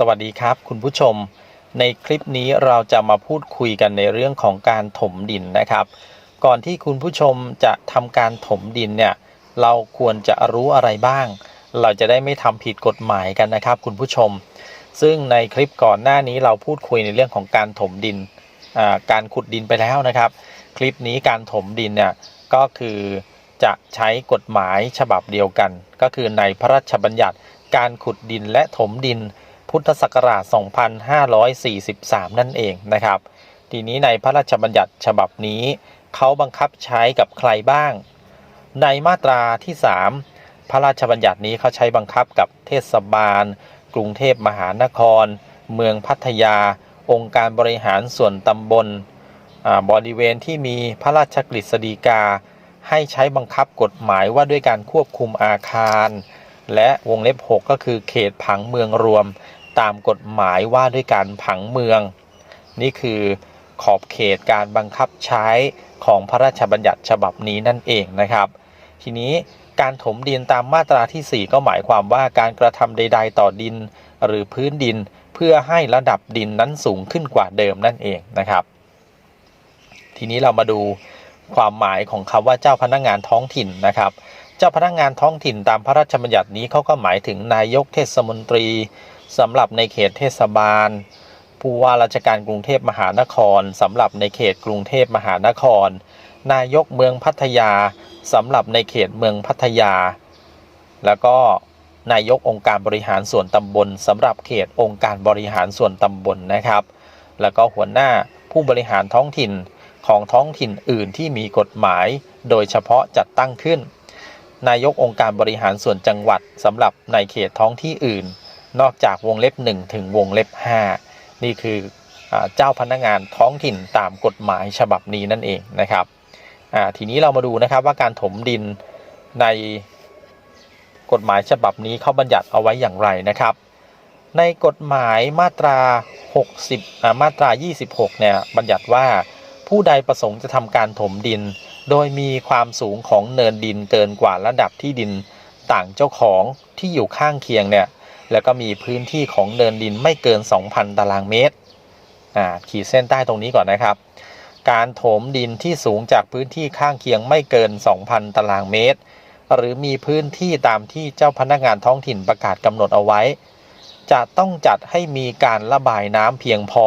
สวัสดีครับ คุณผู้ชม ในคลิปนี้เราจะมาพูดคุยกันในเรื่องของการถมดินนะครับ ก่อนที่คุณผู้ชมจะทำการถมดินเนี่ยเราควรจะรู้อะไรบ้าง เราจะได้ไม่ทำผิดกฎหมายกันนะครับ คุณผู้ชม ซึ่งในคลิปก่อนหน้านี้เราพูดคุยในเรื่องของการถมดินการขุดดินไปแล้วนะครับ คลิปนี้การถมดินเนี่ยก็คือจะใช้กฎหมายฉบับเดียวกัน ก็คือในพระราชบัญญัติการขุดดินและถมดิน พุทธศักราช 2543 นั่นเองนะครับ ทีนี้ในพระราชบัญญัติฉบับนี้ เขาบังคับใช้กับใครบ้าง ในมาตราที่ 3 พระราชบัญญัตินี้เขาใช้บังคับกับเทศบาล กรุงเทพมหานคร เมืองพัทยา องค์การบริหารส่วนตำบลบริเวณที่มีพระราชกฤษฎีกา ให้ใช้บังคับกฎหมายว่าด้วยการควบคุมอาคาร และวงเล็บ 6 ก็คือเขตผังเมืองรวม ตามกฎหมายว่าด้วยการผังเมือง นี่คือขอบเขตการบังคับใช้ของพระราชบัญญัติฉบับนี้นั่นเองนะครับ ทีนี้การถมดินตามมาตราที่ 4 ก็หมายความว่าการกระทำใด ๆ ต่อดิน หรือพื้นดินเพื่อให้ระดับดินนั้นสูงขึ้นกว่าเดิมนั่นเองนะครับ ทีนี้เรามาดูความหมายของคำว่าเจ้าพนักงานท้องถิ่นนะครับ เจ้าพนักงานท้องถิ่นตามพระราชบัญญัตินี้เขาก็หมายถึงนายกเทศมนตรีสำหรับในเขตเทศบาล ผู้ว่าราชการกรุงเทพมหานครสำหรับในเขตกรุงเทพมหานคร นายกเมืองพัทยาสำหรับในเขตเมืองพัทยา แล้วก็นายกองค์การบริหารส่วนตำบลสำหรับเขตองค์การบริหารส่วนตำบลนะครับ แล้วก็หัวหน้าผู้บริหารท้องถิ่นของท้องถิ่นอื่นที่มีกฎหมาย โดยเฉพาะจัดตั้งขึ้น นายกองค์การบริหารส่วนจังหวัดสำหรับในเขตท้องที่อื่น นอกจากวงเล็บ 1 ถึงวงเล็บ 5 นี่คืออเจ้าพนักงานท้องถิ่นตามกฎหมายฉบับนี้นั่นเองนะครับทีนี้เรามาดูนะครับว่าการถมดินในกฎหมายฉบับนี้เขาบัญญัติเอาไว้อย่างไรนะครับ ในกฎหมายมาตรา 60มาตรา 26 เนี่ยบัญญัติว่าผู้ใดประสงค์จะทำการถมดิน โดยมีความสูงของเนินดินเกินกว่าระดับที่ดินต่างเจ้าของที่อยู่ข้างเคียงเนี่ยแล้วก็มีพื้นที่ของเนินดินไม่เกิน 2,000 ตารางเมตรอ่าขีดเส้นใต้ตรงนี้ก่อนนะครับ การถมดินที่สูงจากพื้นที่ข้างเคียงไม่เกิน 2,000 ตารางเมตร หรือมีพื้นที่ตามที่เจ้าพนักงานท้องถิ่นประกาศกำหนดเอาไว้ จะต้องจัดให้มีการระบายน้ำเพียงพอ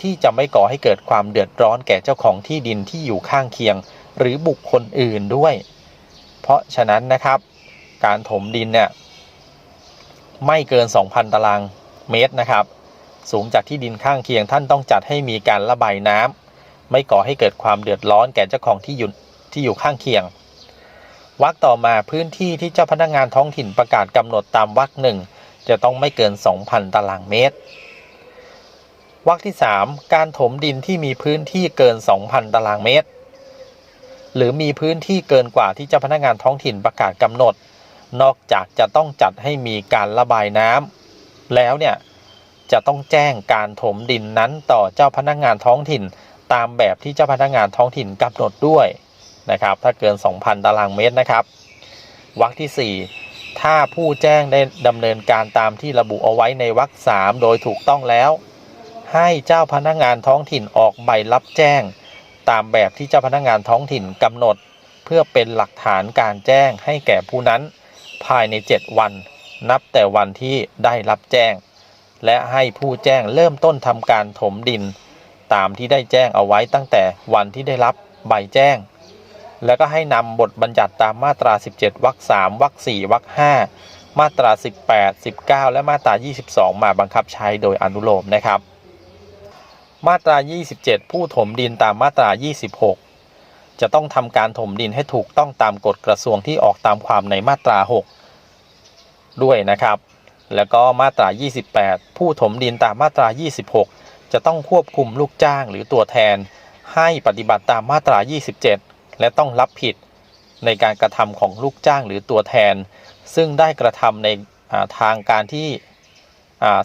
ที่จะไม่ก่อให้เกิดความเดือดร้อนแก่เจ้าของที่ดินที่อยู่ข้างเคียง หรือบุคคลอื่นด้วย เพราะฉะนั้นนะครับ การถมดินเนี่ยไม่เกิน 2,000 ตารางเมตรนะครับ สูงจากที่ดินข้างเคียงท่านต้องจัดให้มีการระบายน้ำไม่ก่อให้เกิดความเดือดร้อนแก่เจ้าของที่อยู่ที่อยู่ข้างเคียงวรรคต่อมาพื้นที่ที่เจ้าพนักงานท้องถิ่นประกาศกำหนดตามวรรคหนึ่งจะต้องไม่เกิน 2,000 ตารางเมตรวรรคที่ 3 การถมดินที่มีพื้นที่เกิน 2,000 ตารางเมตร หรือมีพื้นที่เกินกว่าที่เจ้าพนักงานท้องถิ่นประกาศกำหนด นอกจากจะต้องจัดให้มีการระบายน้ำแล้วเนี่ยจะต้องแจ้งการถมดินนั้นต่อเจ้าพนักงานท้องถิ่น ตามแบบที่เจ้าพนักงานท้องถิ่นกำหนดด้วยนะครับถ้าเกิน 2,000 ตารางเมตรนะครับวรรคที่ 4 ถ้าผู้แจ้งได้ดำเนินการตามที่ระบุเอาไว้ในวรรคสามโดยถูกต้องแล้ว ให้เจ้าพนักงานท้องถิ่นออกใบรับแจ้ง ตามแบบที่เจ้าพนักงานท้องถิ่นกำหนด เพื่อเป็นหลักฐานการแจ้งให้แก่ผู้นั้น ภายใน 7 วัน นับแต่วันที่ได้รับแจ้ง และให้ผู้แจ้งเริ่มต้นทำการถมดิน ตามที่ได้แจ้งเอาไว้ตั้งแต่วันที่ได้รับใบแจ้ง แล้วก็ให้นำบทบัญญัติตามมาตรา 17วรรค3วรรค4วรรค5มาตรา 18 19 และมาตรา 22 มาบังคับใช้โดยอนุโลมนะครับ มาตรา 27 ผู้ถมดินตามมาตรา 26 จะต้องทำการถมดินให้ถูกต้องตามกฎกระทรวงที่ออกตามความในมาตรา 6 ด้วยนะครับ แล้วก็มาตรา 28 ผู้ถมดินตามมาตรา 26 จะต้องควบคุมลูกจ้างหรือตัวแทน ให้ปฏิบัติตามมาตรา 27 และต้องรับผิดในการกระทำของลูกจ้างหรือตัวแทน ซึ่งได้กระทำในทางการที่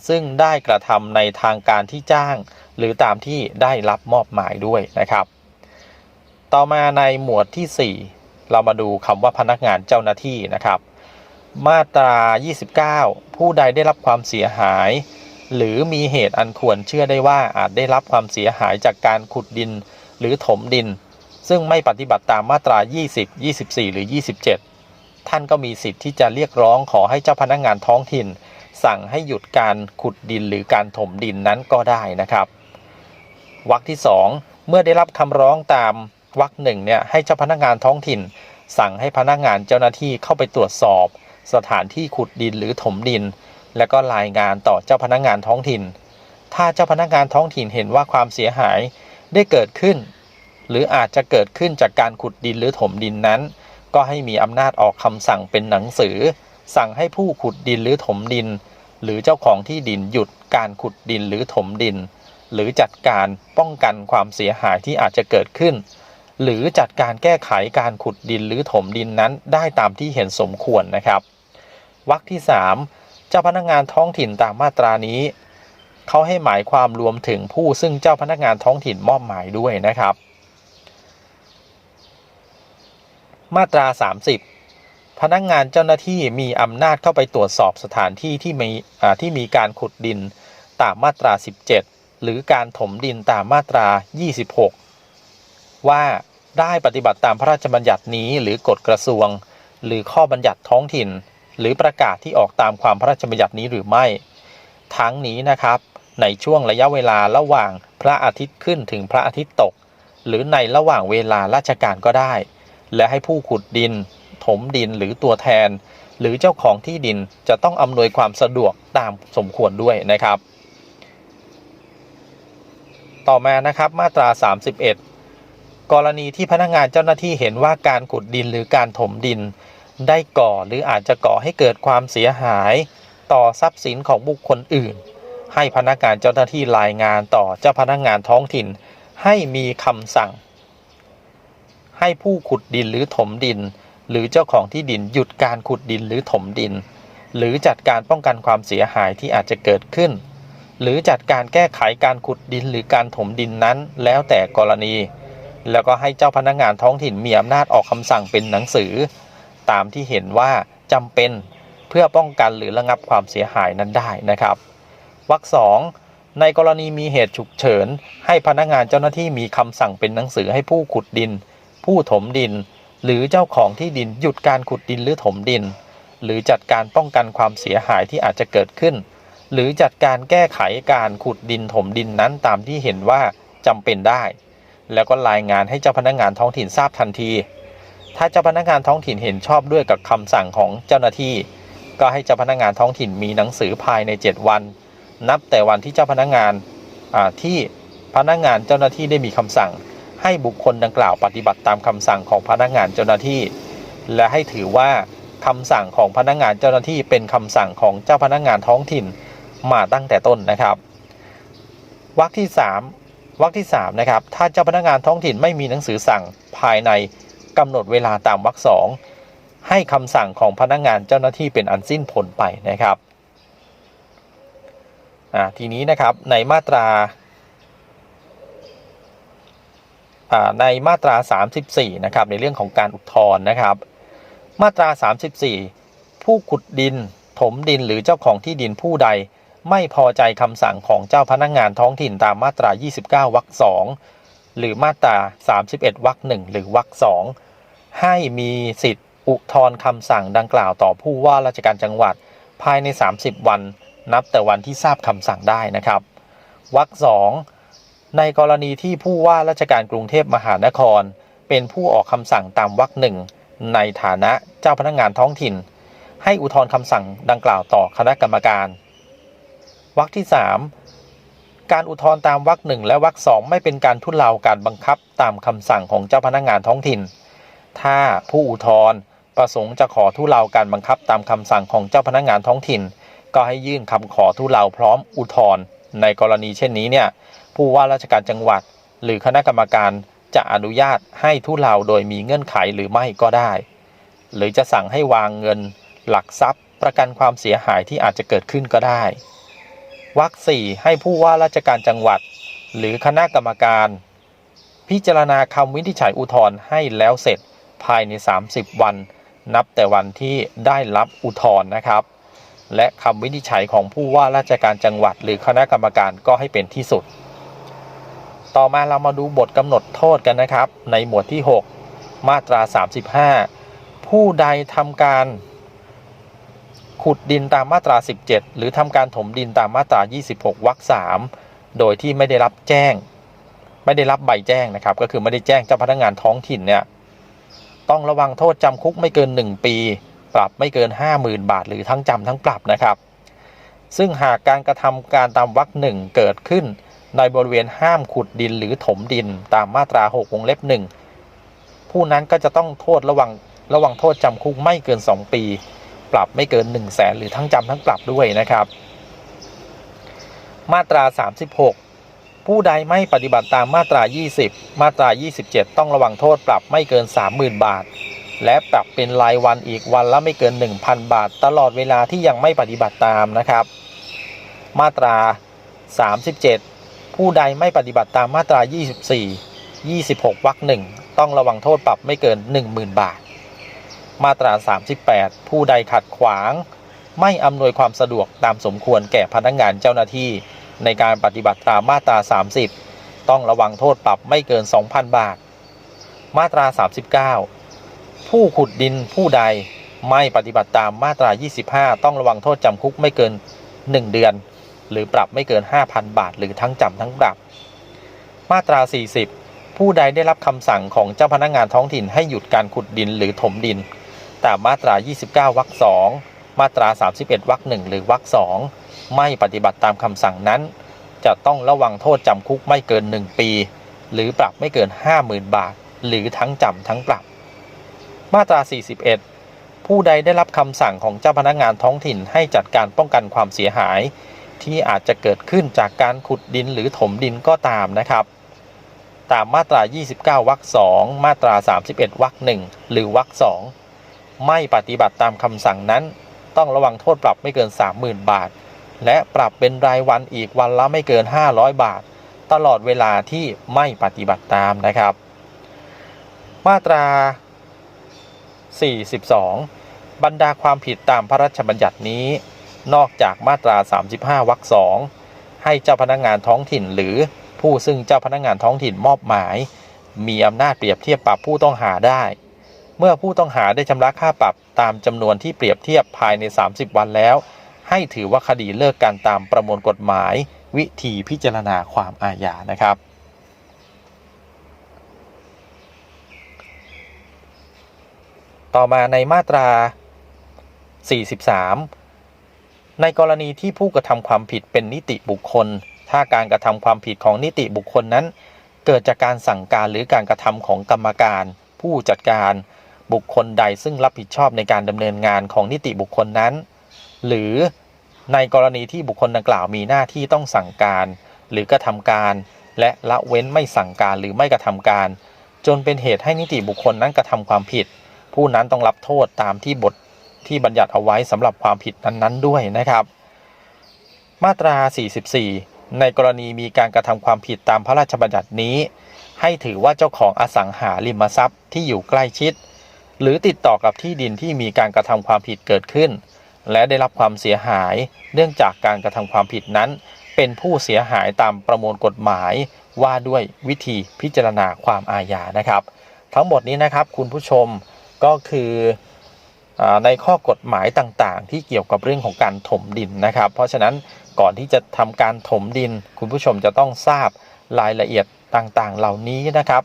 ซึ่งได้กระทำในทางการที่จ้าง หรือตามที่ได้รับมอบหมายด้วยนะครับ ต่อมาในหมวดที่ 4 เรามาดูคำว่าพนักงานเจ้าหน้าที่นะครับ มาตรา 29 ผู้ใดได้รับความเสียหาย หรือมีเหตุอันควรเชื่อได้ว่าอาจได้รับความเสียหายจากการขุดดินหรือถมดิน ซึ่งไม่ปฏิบัติตามมาตรา 20 24 หรือ 27 ท่านก็มีสิทธิ์ที่จะเรียกร้องขอให้เจ้าพนักงานท้องถิ่น สั่งให้หยุดการขุดดินหรือการถมดินนั้นก็ได้นะครับวรรคที่ 2 เมื่อได้รับคำร้องตามวรรคหนึ่งเนี่ยให้เจ้าพนักงานท้องถิ่น สั่งให้พนักงานเจ้าหน้าที่เข้าไปตรวจสอบ สถานที่ขุดดินหรือถมดิน และก็รายงานต่อเจ้าพนักงานท้องถิ่น ถ้าเจ้าพนักงานท้องถิ่นเห็นว่าความเสียหายได้เกิดขึ้น หรืออาจจะเกิดขึ้นจากการขุดดินหรือถมดินนั้น ก็ให้มีอำนาจออกคำสั่งเป็นหนังสือ สั่งให้ผู้ขุดดินหรือถมดิน หรือเจ้าของที่ดินหยุดการขุดดินหรือถมดิน หรือจัดการป้องกันความเสียหายที่อาจจะเกิดขึ้น หรือจัดการแก้ไขการขุดดินหรือถมดินนั้นได้ตามที่เห็นสมควรนะครับวรรคที่ 3 เจ้าพนักงานท้องถิ่นตามมาตรานี้เขาให้หมายความรวมถึงผู้ซึ่งเจ้าพนักงานท้องถิ่นมอบหมายด้วยนะครับ มาตรา 30 พนักงานเจ้าหน้าที่มีอำนาจเข้าไปตรวจสอบสถานที่ที่มีที่มีการขุดดินตามมาตรา 17 หรือการถมดินตามมาตรา 26 ว่าได้ปฏิบัติตามพระราชบัญญัตินี้หรือกฎกระทรวง หรือข้อบัญญัติท้องถิ่น หรือประกาศที่ออกตามความพระราชบัญญัตินี้หรือไม่ ทั้งนี้นะครับในช่วงระยะเวลาระหว่างพระอาทิตย์ขึ้นถึงพระอาทิตย์ตก หรือในระหว่างเวลาราชการก็ได้ และให้ผู้ขุดดิน ถมดินหรือตัวแทน หรือเจ้าของที่ดินจะต้องอำนวยความสะดวกตามสมควรด้วยนะครับ ต่อมานะครับมาตรา 31 กรณีที่พนักงานเจ้าหน้าที่เห็นว่าการขุดดินหรือการถมดิน ได้ก่อหรืออาจจะก่อให้เกิดความเสียหาย ต่อทรัพย์สินของบุคคลอื่น ให้พนักงานเจ้าหน้าที่รายงานต่อเจ้าพนักงานท้องถิ่น ให้มีคำสั่งให้ผู้ขุดดินหรือถมดิน หรือเจ้าของที่ดินหยุดการขุดดินหรือถมดิน หรือจัดการป้องกันความเสียหายที่อาจจะเกิดขึ้น หรือจัดการแก้ไขการขุดดินหรือการถมดินนั้น แล้วแต่กรณี แล้วก็ให้เจ้าพนักงานท้องถิ่นมีอำนาจออกคำสั่งเป็นหนังสือ ตามที่เห็นว่าจำเป็นเพื่อป้องกันหรือระงับความเสียหายนั้นได้นะครับวรรคสองในกรณีมีเหตุฉุกเฉิน ให้พนักงานเจ้าหน้าที่มีคำสั่งเป็นหนังสือให้ผู้ขุดดิน ผู้ถมดิน หรือเจ้าของที่ดินหยุดการขุดดินหรือถมดิน หรือจัดการป้องกันความเสียหายที่อาจจะเกิดขึ้น หรือจัดการแก้ไขการขุดดินถมดินนั้นตามที่เห็นว่าจำเป็นได้ แล้วก็รายงานให้เจ้าพนักงานท้องถิ่นทราบทันที ถ้าเจ้าพนักงานท้องถิ่นเห็นชอบด้วยกับคำสั่งของเจ้าหน้าที่ ก็ให้เจ้าพนักงานท้องถิ่นมีหนังสือภายใน 7 วัน นับแต่วันที่เจ้าพนักงานที่พนักงานเจ้าหน้าที่ได้มีคำสั่ง ให้บุคคลดังกล่าวปฏิบัติตามคำสั่งของพนักงานเจ้าหน้าที่ และให้ถือว่าคำสั่งของพนักงานเจ้าหน้าที่เป็นคำสั่งของเจ้าพนักงานท้องถิ่นมาตั้งแต่ต้นนะครับวรรคที่ 3วรรคที่3นะครับถ้าเจ้าพนักงานท้องถิ่นไม่มีหนังสือสั่งภายในกำหนดเวลาตามวรรคสองให้คำสั่งของพนักงานเจ้าหน้าที่เป็นอันสิ้นผลไปนะครับทีนี้นะครับในมาตราอ่า ในมาตรา 34 นะครับ ในเรื่องของการอุทธรณ์นะครับ มาตรา 34 ผู้ขุดดิน ถมดินหรือเจ้าของที่ดินผู้ใด ไม่พอใจคำสั่งของเจ้าพนักงานท้องถิ่นตามมาตรา 29 วรรคสองหรือมาตรา 31 วรรคหนึ่งหรือวรรคสองให้มีสิทธิ์อุทธรณ์คำสั่งดังกล่าวต่อผู้ว่าราชการจังหวัดภายใน 30 วัน นับแต่วันที่ทราบคำสั่งได้นะครับวรรคสอง ในกรณีที่ผู้ว่าราชการกรุงเทพมหานคร เป็นผู้ออกคำสั่งตามวรรคหนึ่งในฐานะเจ้าพนักงานท้องถิ่น ให้อุทธรณ์คำสั่งดังกล่าวต่อคณะกรรมการวรรคที่ 3 การอุทธรณ์ตามวรรคหนึ่งและวรรคสองไม่เป็นการทุเลาการบังคับตามคำสั่งของเจ้าพนักงานท้องถิ่น ถ้าผู้อุทธรณ์ประสงค์จะขอทุเลาการบังคับตามคำสั่งของเจ้าพนักงานท้องถิ่น ก็ให้ยื่นคำขอทุเลาพร้อมอุทธรณ์ในกรณีเช่นนี้เนี่ย ผู้ว่าราชการจังหวัด หรือคณะกรรมการจะอนุญาตให้ทุเลาโดยมีเงื่อนไขหรือไม่ก็ได้ หรือจะสั่งให้วางเงิน หลักทรัพย์ ประกันความเสียหายที่อาจจะเกิดขึ้นก็ได้วรรคสี่ให้ผู้ว่าราชการจังหวัด หรือคณะกรรมการ พิจารณาคำวินิจฉัยอุทธรณ์ให้แล้วเสร็จภายใน 30 วัน นับแต่วันที่ได้รับอุทธรณ์นะครับ และคำวินิจฉัยของผู้ว่าราชการจังหวัด หรือคณะกรรมการก็ให้เป็นที่สุด ต่อมาเรามาดูบทกำหนดโทษกันนะครับ ในหมวดที่ 6 มาตรา 35 ผู้ใดทำการ ขุดดินตามมาตรา 17 หรือทำการถมดินตามมาตรา 26วรรค3โดยที่ไม่ได้รับแจ้ง ไม่ได้รับใบแจ้งนะครับ ก็คือไม่ได้แจ้งเจ้าพนักงานท้องถิ่นเนี่ยต้องระวังโทษจำคุกไม่เกิน 1 ปี ปรับไม่เกิน 50,000 บาท หรือทั้งจำทั้งปรับนะครับ ซึ่งหากการกระทำการตามวรรคหนึ่งเกิดขึ้น ในบริเวณห้ามขุดดินหรือถมดินตามมาตรา6วงเล็บ1ผู้นั้นก็จะต้องโทษระวังระวังโทษจำคุกไม่เกิน 2 ปี ปรับไม่เกิน 1 0 0 0 0แสนหรือทั้งจำทั้งปรับด้วยนะครับ มาตรา 36 ผู้ใดไม่ปฏิบัติตามมาตรา 20 มาตรา 27 ต้องระวังโทษปรับไม่เกิน 30,000 บาท และปรับเป็นรายวันอีกวันละไม่เกิน 1,000 บาท ตลอดเวลาที่ยังไม่ปฏิบัติตามนะครับ มาตรา 37 ผู้ใดไม่ปฏิบัติตามมาตรา 24 26วรรคหนึ่งต้องระวังโทษปรับไม่เกิน 10,000 บาท มาตรา 38 ผู้ใดขัดขวาง ไม่อำนวยความสะดวกตามสมควรแก่พนักงานเจ้าหน้าที่ ในการปฏิบัติตามมาตรา 30 ต้องระวังโทษปรับไม่เกิน 2,000 บาท มาตรา 39 ผู้ขุดดินผู้ใดไม่ปฏิบัติตามมาตรา 25 ต้องระวังโทษจำคุกไม่เกิน 1 เดือน หรือปรับไม่เกิน 5,000 บาท หรือทั้งจำทั้งปรับ มาตรา 40 ผู้ใดได้รับคำสั่งของเจ้าพนักงานท้องถิ่นให้หยุดการขุดดินหรือถมดิน ตามมาตรา 29 วรรค2มาตรา 31 วรรค1หรือวรรค2ไม่ปฏิบัติตามคำสั่งนั้น จะต้องระวังโทษจำคุกไม่เกิน 1 ปี หรือปรับไม่เกิน 50,000 บาท หรือทั้งจำทั้งปรับ มาตรา 41 ผู้ใดได้รับคำสั่งของเจ้าพนักงานท้องถิ่นให้จัดการป้องกันความเสียหาย ที่อาจจะเกิดขึ้นจากการขุดดินหรือถมดินก็ตามนะครับ ตามมาตรา 29วรรค2มาตรา 31วรรค1หรือวรรค2ไม่ปฏิบัติตามคำสั่งนั้น ต้องระวังโทษปรับไม่เกิน 30,000 บาท และปรับเป็นรายวันอีกวันละไม่เกิน 500 บาท ตลอดเวลาที่ไม่ปฏิบัติตามนะครับ มาตรา 42 บรรดาความผิดตามพระราชบัญญัตินี้ นอกจากมาตรา 35วรรค2ให้เจ้าพนักงานท้องถิ่น หรือผู้ซึ่งเจ้าพนักงานท้องถิ่นมอบหมาย มีอำนาจเปรียบเทียบปรับผู้ต้องหาได้ เมื่อผู้ต้องหาได้ชำระค่าปรับตามจำนวนที่เปรียบเทียบภายใน 30 วันแล้ว ให้ถือว่าคดีเลิกการตามประมวลกฎหมาย วิธีพิจารณาความอาญานะครับต่อมาในมาตรา 43 ในกรณีที่ผู้กระทำความผิดเป็นนิติบุคคล ถ้าการกระทำความผิดของนิติบุคคลนั้น เกิดจากการสั่งการหรือการกระทำของกรรมการ ผู้จัดการ บุคคลใดซึ่งรับผิดชอบในการดำเนินงานของนิติบุคคลนั้น หรือในกรณีที่บุคคลดังกล่าวมีหน้าที่ต้องสั่งการ หรือกระทำการ และละเว้นไม่สั่งการหรือไม่กระทำการ จนเป็นเหตุให้นิติบุคคลนั้นกระทำความผิด ผู้นั้นต้องรับโทษตามที่บท ที่บัญญัติเอาไว้สำหรับความผิดนั้นๆด้วยนะครับ มาตรา 44 ในกรณีมีการกระทำความผิดตามพระราชบัญญัตินี้ ให้ถือว่าเจ้าของอสังหาริมทรัพย์ที่อยู่ใกล้ชิด หรือติดต่อกับที่ดินที่มีการกระทำความผิดเกิดขึ้น และได้รับความเสียหาย เนื่องจากการกระทำความผิดนั้น เป็นผู้เสียหายตามประมวลกฎหมายว่าด้วยวิธีพิจารณาความอาญานะครับ ทั้งหมดนี้นะครับคุณผู้ชมก็คือ ในข้อกฎหมายต่างๆ ที่เกี่ยวกับเรื่องของการถมดินนะครับ เพราะฉะนั้นก่อนที่จะทำการถมดิน คุณผู้ชมจะต้องทราบรายละเอียดต่างๆ เหล่านี้นะครับ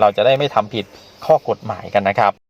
เราจะได้ไม่ทำผิดข้อกฎหมายกันนะครับ